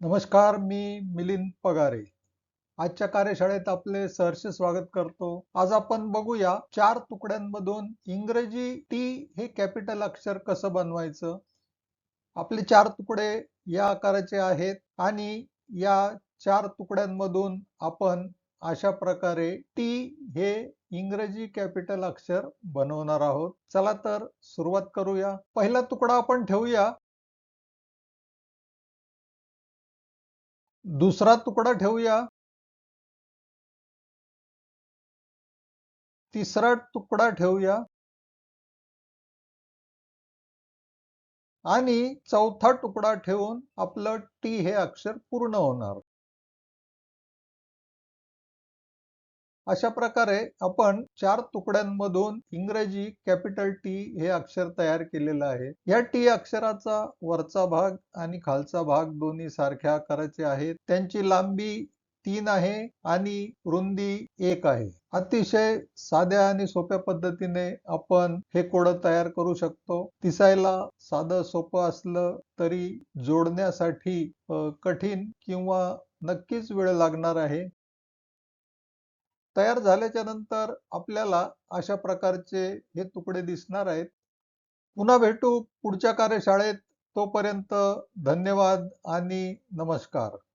नमस्कार मी मिलिंद पगारे. आजच्या कार्यशाळेत आपले सहर्ष स्वागत करतो. आज आपण बघूया चार तुकड्यांमधून इंग्रजी टी हे कॅपिटल अक्षर कसं बनवायचं? आपले चार तुकडे या आकाराचे आहेत आणि या चार तुकड्यांमधून आपण अशा प्रकारे टी हे इंग्रजी कॅपिटल अक्षर बनवणार आहोत. चला तर सुरुवात करूया. पहिला तुकडा आपण ठेवूया. दुसरा तुकडा ठेवूया. तिसरा तुकडा ठेवूया. आणि चौथा तुकडा ठेवून आपलं टी हे अक्षर पूर्ण होणार. अशा प्रकारे आपण चार तुकड्यांमधून इंग्रजी कॅपिटल टी हे अक्षर तयार केलेलं आहे. या टी अक्षराचा वरचा भाग आणि खालचा भाग दोन्ही सारख्या आकाराचे आहेत. त्यांची लांबी तीन आहे आणि रुंदी एक आहे. अतिशय साध्या आणि सोप्या पद्धतीने आपण हे कोड तयार करू शकतो. दिसायला साधं सोपं असलं तरी जोडण्यासाठी कठीण किंवा नक्कीच वेळ लागणार आहे. तयार झाल्याच्यानंतर आपल्याला अशा प्रकारचे हे तुकडे दिसणार आहेत. पुन्हा भेटू पुढच्या कार्यशाळेत. तोपर्यंत धन्यवाद आणि नमस्कार.